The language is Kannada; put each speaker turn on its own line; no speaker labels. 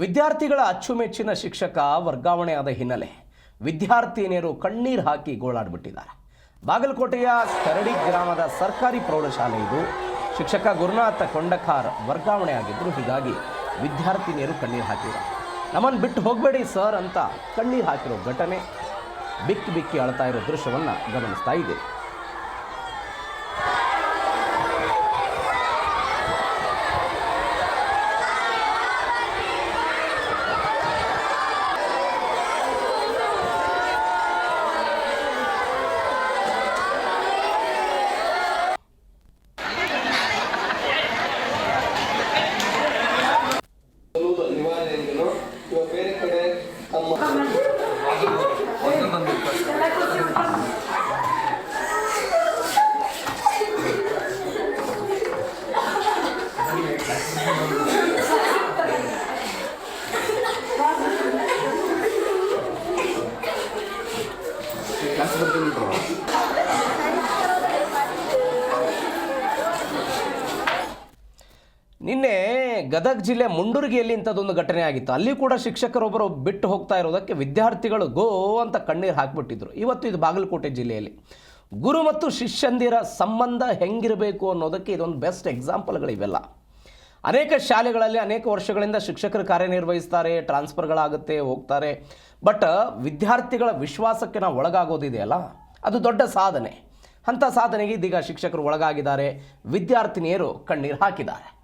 ವಿದ್ಯಾರ್ಥಿಗಳ ಅಚ್ಚುಮೆಚ್ಚಿನ ಶಿಕ್ಷಕ ವರ್ಗಾವಣೆಯಾದ ಹಿನ್ನೆಲೆ ವಿದ್ಯಾರ್ಥಿನಿಯರು ಕಣ್ಣೀರು ಹಾಕಿ ಗೋಳಾಡ್ಬಿಟ್ಟಿದ್ದಾರೆ. ಬಾಗಲಕೋಟೆಯ ಕರಡಿ ಗ್ರಾಮದ ಸರ್ಕಾರಿ ಪ್ರೌಢಶಾಲೆ ಇದು. ಶಿಕ್ಷಕ ಗುರುನಾಥ ಕೊಂಡಕಾರ್ ವರ್ಗಾವಣೆ ಆಗಿದ್ದರು ಹೀಗಾಗಿ ವಿದ್ಯಾರ್ಥಿನಿಯರು ಕಣ್ಣೀರು ಹಾಕಿದ್ದಾರೆ. ನಮ್ಮನ್ನು ಬಿಟ್ಟು ಹೋಗಬೇಡಿ ಸರ್ ಅಂತ ಕಣ್ಣೀರು ಹಾಕಿರೋ ಘಟನೆ, ಬಿಕ್ಕಿ ಬಿಕ್ಕಿ ಅಳ್ತಾ ಇರೋ ದೃಶ್ಯವನ್ನು ಗಮನಿಸ್ತಾ ಇದ್ದೀವಿ. ನಿನ್ನೆ ಗದಗ ಜಿಲ್ಲೆ ಮುಂಡುರ್ಗಿಯಲ್ಲಿ ಇಂಥದ್ದೊಂದು ಘಟನೆ ಆಗಿತ್ತು. ಅಲ್ಲಿ ಕೂಡ ಶಿಕ್ಷಕರೊಬ್ಬರು ಬಿಟ್ಟು ಹೋಗ್ತಾ ಇರೋದಕ್ಕೆ ವಿದ್ಯಾರ್ಥಿಗಳು ಗೋ ಅಂತ ಕಣ್ಣೀರು ಹಾಕಿಬಿಟ್ಟಿದ್ರು. ಇವತ್ತು ಇದು ಬಾಗಲಕೋಟೆ ಜಿಲ್ಲೆಯಲ್ಲಿ. ಗುರು ಮತ್ತು ಶಿಷ್ಯಂದಿರ ಸಂಬಂಧ ಹೆಂಗಿರಬೇಕು ಅನ್ನೋದಕ್ಕೆ ಇದೊಂದು ಬೆಸ್ಟ್ ಎಕ್ಸಾಂಪಲ್ಗಳಿವೆಲ್ಲ. ಅನೇಕ ಶಾಲೆಗಳಲ್ಲಿ ಅನೇಕ ವರ್ಷಗಳಿಂದ ಶಿಕ್ಷಕರು ಕಾರ್ಯನಿರ್ವಹಿಸ್ತಾರೆ, ಟ್ರಾನ್ಸ್ಫರ್ಗಳಾಗುತ್ತೆ, ಹೋಗ್ತಾರೆ. ಬಟ್ ವಿದ್ಯಾರ್ಥಿಗಳ ವಿಶ್ವಾಸಕ್ಕೆ ನಾವು ಒಳಗಾಗೋದಿದೆಯಲ್ಲ ಅದು ದೊಡ್ಡ ಸಾಧನೆ. ಅಂಥ ಸಾಧನೆಗೆ ಇದೀಗ ಶಿಕ್ಷಕರು ಒಳಗಾಗಿದ್ದಾರೆ. ವಿದ್ಯಾರ್ಥಿನಿಯರು ಕಣ್ಣೀರು ಹಾಕಿದ್ದಾರೆ.